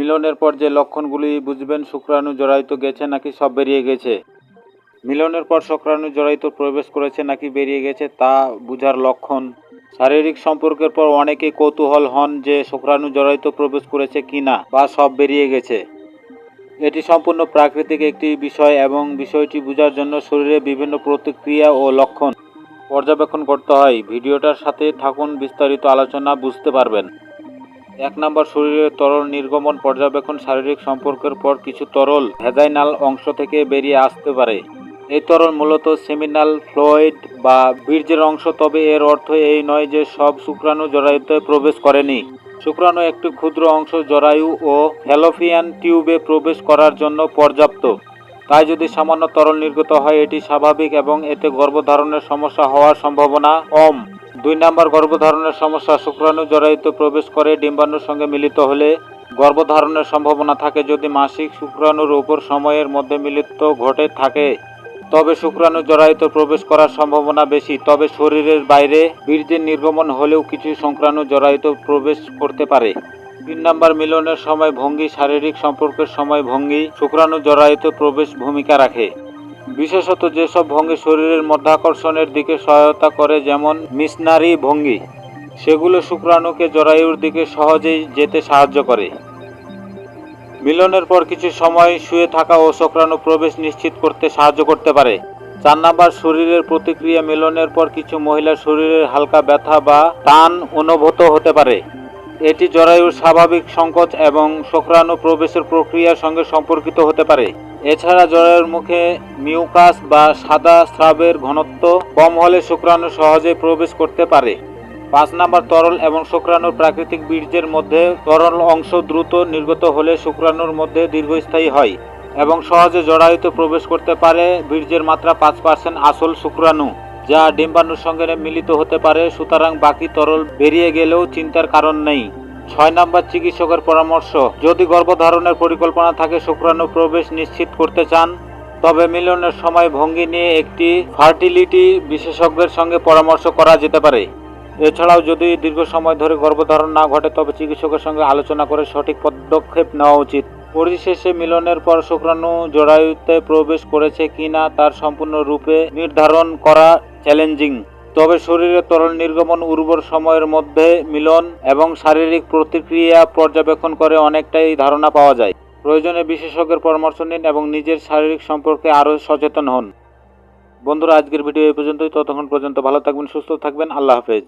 মিলনের পর যে লক্ষণগুলি বুঝবেন, শুক্রাণু জড়াইতে গেছে নাকি সব বেরিয়ে গেছে? মিলনের পর শুক্রাণু জড়াইতে প্রবেশ করেছে নাকি বেরিয়ে গেছে, তা বুঝার লক্ষণ? শারীরিক সম্পর্কের পর অনেকেই কৌতূহল হন যে শুক্রাণু জড়াইতে প্রবেশ করেছে কি না বা সব বেরিয়ে গেছে। এটি সম্পূর্ণ প্রাকৃতিক একটি বিষয় এবং বিষয়টি বোঝার জন্য শরীরে বিভিন্ন প্রতিক্রিয়া ও লক্ষণ পর্যবেক্ষণ করতে হয়। ভিডিওটার সাথে থাকুন, বিস্তারিত আলোচনা বুঝতে পারবেন। এক নম্বর শরীরের তরল নির্গমন, পর্যবেক্ষণ, শারীরিক সম্পর্কের পর কিছু তরল ভেজাইনাল অংশ থেকে বেরিয়ে আসতে পারে। এই তরল মূলত সেমিনাল ফ্লুইড বা বীর্যের অংশ, তবে এর অর্থ এই নয় যে সব শুক্রাণু জরায়ুতে প্রবেশ করেনি। শুক্রাণু একটি ক্ষুদ্র অংশ জরায়ু ও ফ্যালোপিয়ান টিউবে প্রবেশ করার জন্য পর্যাপ্ত। তাই যদি সামান্য তরল নির্গত হয়, এটি স্বাভাবিক এবং এতে গর্ভধারণের সমস্যা হওয়ার সম্ভাবনা কম। দুই নম্বর গর্ভধারণের সমস্যা, শুক্রাণু জরায়ুতে প্রবেশ করে ডিম্বাণুর সঙ্গে মিলিত হলে গর্ভধারণের সম্ভাবনা থাকে যদি মাসিক শুক্রাণুর উপর সময়ের মধ্যে মিলিত ঘটে থাকে। তবে শুক্রাণু জরায়ুতে প্রবেশ করার সম্ভাবনা বেশি। তবে শরীরের বাইরে বীর্যের নির্গমন হলেও কিছু শুক্রাণু জরায়ুতে প্রবেশ করতে পারে। তিন নম্বর মিলনের সময় ভঙ্গি, শারীরিক সম্পর্কের সময় ভঙ্গি, শুক্রাণু জরায়ুতে প্রবেশ ভূমিকা রাখে। বিশেষত যেসব ভঙ্গি শরীরের মধ্যাকর্ষণের দিকে সহায়তা করে, যেমন মিশনারি ভঙ্গি, সেগুলো শুক্রাণুকে জরায়ুর দিকে সহজেই যেতে সাহায্য করে। মিলনের পর কিছু সময় শুয়ে থাকা ও শুক্রাণু প্রবেশ নিশ্চিত করতে সাহায্য করতে পারে। চার নাম্বার, শরীরের প্রতিক্রিয়া মিলনের পর কিছু মহিলার শরীরের হালকা ব্যথা বা টান অনুভূত হতে পারে। এটি জরায়ুর স্বাভাবিক সংকোচ এবং শুক্রাণু প্রবেশের প্রক্রিয়ার সঙ্গে সম্পর্কিত হতে পারে। এছাড়া জরায়ুর মুখে মিউকাস বা সাদা স্রাবের ঘনত্ব কম হলে শুক্রাণু সহজে প্রবেশ করতে পারে। পাঁচ নাম্বার তরল এবং শুক্রাণুর প্রাকৃতিক বীর্যের মধ্যে তরল অংশ দ্রুত নির্গত হলে শুক্রাণুর মধ্যে দীর্ঘস্থায়ী হয় এবং সহজে জরায়ুতে প্রবেশ করতে পারে। বীর্যের মাত্রা পাঁচ পার্সেন্ট আসল শুক্রাণু, যা ডিম্বাণুর সঙ্গে মিলিত হতে পারে। সুতরাং বাকি তরল বেরিয়ে গেলেও চিন্তার কারণ নেই। ছয় নাম্বার চিকিৎসকের পরামর্শ, যদি গর্ভধারণের পরিকল্পনা থাকে শুক্রাণু প্রবেশ নিশ্চিত করতে চান, তবে মিলনের সময় ভঙ্গি নিয়ে একটি ফার্টিলিটি বিশেষজ্ঞের সঙ্গে পরামর্শ করা যেতে পারে। এছাড়াও যদি দীর্ঘ সময় ধরে গর্ভধারণ না ঘটে, তবে চিকিৎসকের সঙ্গে আলোচনা করে সঠিক পদক্ষেপ নেওয়া উচিত। পরিশেষে মিলনের পর শুক্রাণু জরায়ুতে প্রবেশ করেছে কিনা তার সম্পূর্ণ রূপে নির্ধারণ করা চ্যালেঞ্জিং। তবে শরীরে তরল নির্গমন উর্বর সময়ের মধ্যে মিলন এবং শারীরিক প্রতিক্রিয়া পর্যবেক্ষণ করে অনেকটাই ধারণা পাওয়া যায়। প্রয়োজনে বিশেষজ্ঞের পরামর্শ নিন এবং নিজের শারীরিক সম্পর্কে আরও সচেতন হন। বন্ধুরা, আজকের ভিডিও এই পর্যন্তই। ততক্ষণ পর্যন্ত ভালো থাকবেন, সুস্থ থাকবেন। আল্লাহ হাফেজ।